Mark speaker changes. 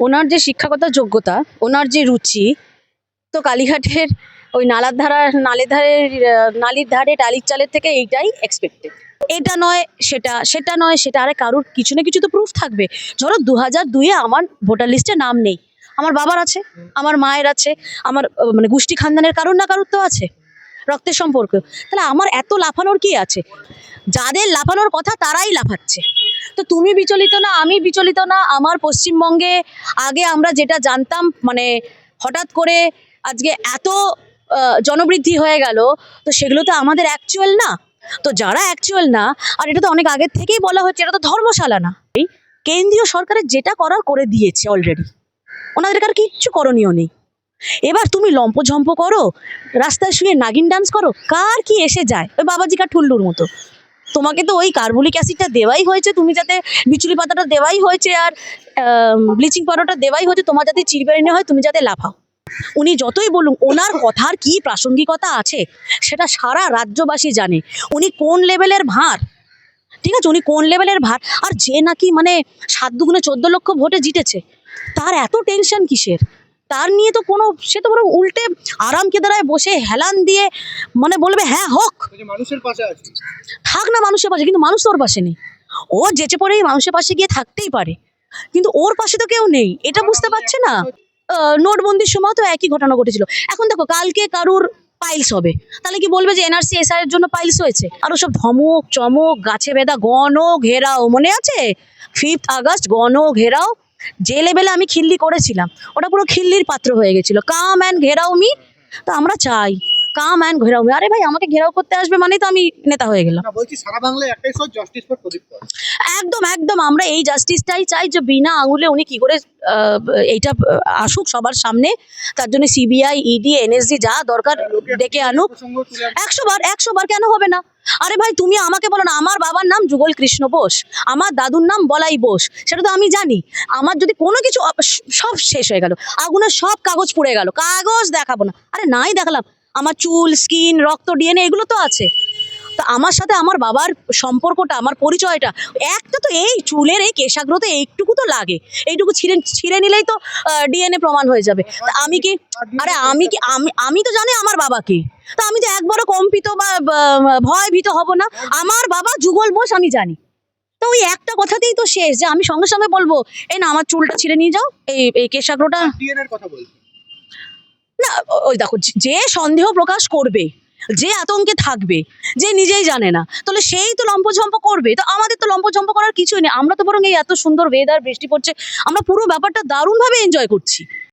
Speaker 1: ওনার যে শিক্ষাগত যোগ্যতা, ওনার যে রুচি, তো কালীঘাটের ওই নালার ধারা, নালের ধারে নালির ধারে টালির চালের থেকে এইটাই এক্সপেক্টেড এটা নয়, সেটা সেটা নয়, সেটা আরে কারুর কিছু না কিছু তো প্রুফ থাকবে। ধরো দু হাজার দুইয়ে আমার ভোটার লিস্টে নাম নেই। আমার বাবার আছে, আমার মায়ের আছে, আমার মানে গোষ্ঠী খানদানের কারুর না কারুর তো আছে। রক্তের সম্পর্ক। তাহলে আমার এত লাফানোর কি আছে? যাদের লাফানোর কথা তারাই লাফাচ্ছে। তো তুমি বিচলিত না, আমি বিচলিত না, আমার পশ্চিমবঙ্গে আগে আমরা যেটা জানতাম মানে হঠাৎ করে আজকে এত জনবৃদ্ধি হয়ে গেল, তো সেগুলো তো আমাদের অ্যাকচুয়াল না। তো যারা অ্যাকচুয়াল না, আর এটা তো অনেক আগের থেকেই বলা হচ্ছে, এটা তো ধর্মশালা না। কেন্দ্রীয় সরকারের যেটা করার করে দিয়েছে অলরেডি ওনাদের আর কিচ্ছু করণীয় নেই। এবার তুমি লম্পঝম্প করো, রাস্তায় শুয়ে নাগিন ডান্স করো, কার কি এসে যায়? ওই বাবাজি কা ঠুল্লুর মতো? তোমাকে তো ওই কার্বলিক অ্যাসিডটা দেওয়াই হয়েছে, তুমি যাতে বিচুলি পাতাটা দেওয়াই হয়েছে আর ব্লিচিং পাউডারটা দেওয়াই হয়েছে, তোমার যাতে চিরবেরিনে হয়, তুমি যাতে লাফাও। উনি যতই বলুন, ওনার কথার কি প্রাসঙ্গিকতা আছে, সেটা সারা রাজ্যবাসী জানে। উনি কোন লেভেলের ভার? ঠিক আছে, উনি কোন লেভেলের ভার? আর যে নাকি মানে সাত দুগুণে চোদ্দ লক্ষ ভোটে জিতেছে, তার এত টেনশন কিসের? তার নিয়ে তো কোনো সে তো বরং উল্টে আরাম কেদারায় বসে হেলান দিয়ে মানে বলবে হ্যাঁ হোক।
Speaker 2: মানুষের পাশে আছি।
Speaker 1: থাক না মানুষের পাশে কিন্তু মানুষ তো ওর পাশে নেই। ও যেচে পড়েই মানুষের পাশে গিয়ে থাকতেই পারে। কিন্তু ওর পাশে তো কেউ নেই এটা বুঝতে পারছে না। নোটবন্দির সময় তো একই ঘটনা ঘটেছিল। এখন দেখো কালকে কারুর পাইলস হবে। তাহলে কি বলবে যে এনআরসি এসআই এর জন্য পাইলস হয়েছে? আরও সব ধমক চমক গাছে বেদা গণ ঘেরাও মনে আছে? ফিফথ আগস্ট গণ ঘেরাও যে লেভেলে আমি খিল্লি করেছিলাম, ওটা পুরো খিল্লির পাত্র হয়ে গেছিল। কাম অ্যান্ড ঘেরাও মি তো আমরা চাই। কাম অ্যান্ড ঘেরাও আরে ভাই আমাকে ঘেরাও করতে আসবে মানেই তো আমি নেতা হয়ে গেলাম।
Speaker 2: বলছি সারা বাংলায় একটাই সব জাস্টিস ফর প্রদীপ
Speaker 1: একদম একদম আমরা এই জাস্টিসটাই চাই যে বিনা আঙুলে উনি কি করে এইটা আসুক সবার সামনে। তার জন্য সিবিআই ইডি এনএসডি যা দরকার ডেকে আনুক। একশো বার একশো বার কেন হবে না? আরে ভাই তুমি আমাকে বলো না আমার বাবার নাম যুগল কৃষ্ণ বোস আমার দাদুর নাম বলাই বোস সেটা তো আমি জানি। আমার যদি কোনো কিছু সব শেষ হয়ে গেল। আগুনের সব কাগজ পুড়ে গেল। কাগজ দেখাবো না। আরে নাই দেখালাম। আমার চুল স্কিন রক্ত ডিএনএ এগুলো তো আছে। তো আমার সাথে আমার বাবার সম্পর্কটা, আমার পরিচয়টা, একটা তো এই চুলের এই কেশাগ্রতে এইটুকু তো লাগে। এইটুকু ছিঁড়ে ছিঁড়ে নিলেই তো ডিএনএ প্রমাণ হয়ে যাবে। তা আমি কি, আরে আমি কি, আমি আমি তো জানি আমার বাবাকে। তা আমি তো একবারও কম্পিত বা ভয় ভীত হব না। আমার বাবা যুগল বোস, আমি জানি। তো ওই একটা কথাতেই তো শেষ যে আমি সঙ্গে সঙ্গে বলব, এই না, আমার চুলটা ছিঁড়ে নিয়ে যাও, এই এই কেশাগ্রটা
Speaker 2: কথা বলছি।
Speaker 1: না ওই দেখো, যে- সন্দেহ প্রকাশ করবে, যে আতঙ্কে থাকবে, যে নিজেই জানে না, তাহলে সেই তো লম্পঝম্প করবে, তো আমাদের তো লম্পঝম্প করার কিছুই নেই, আমরা তো বরং এই এত সুন্দর ওয়েদার বৃষ্টি পড়ছে, আমরা পুরো ব্যাপারটা দারুণভাবে এনজয় করছি।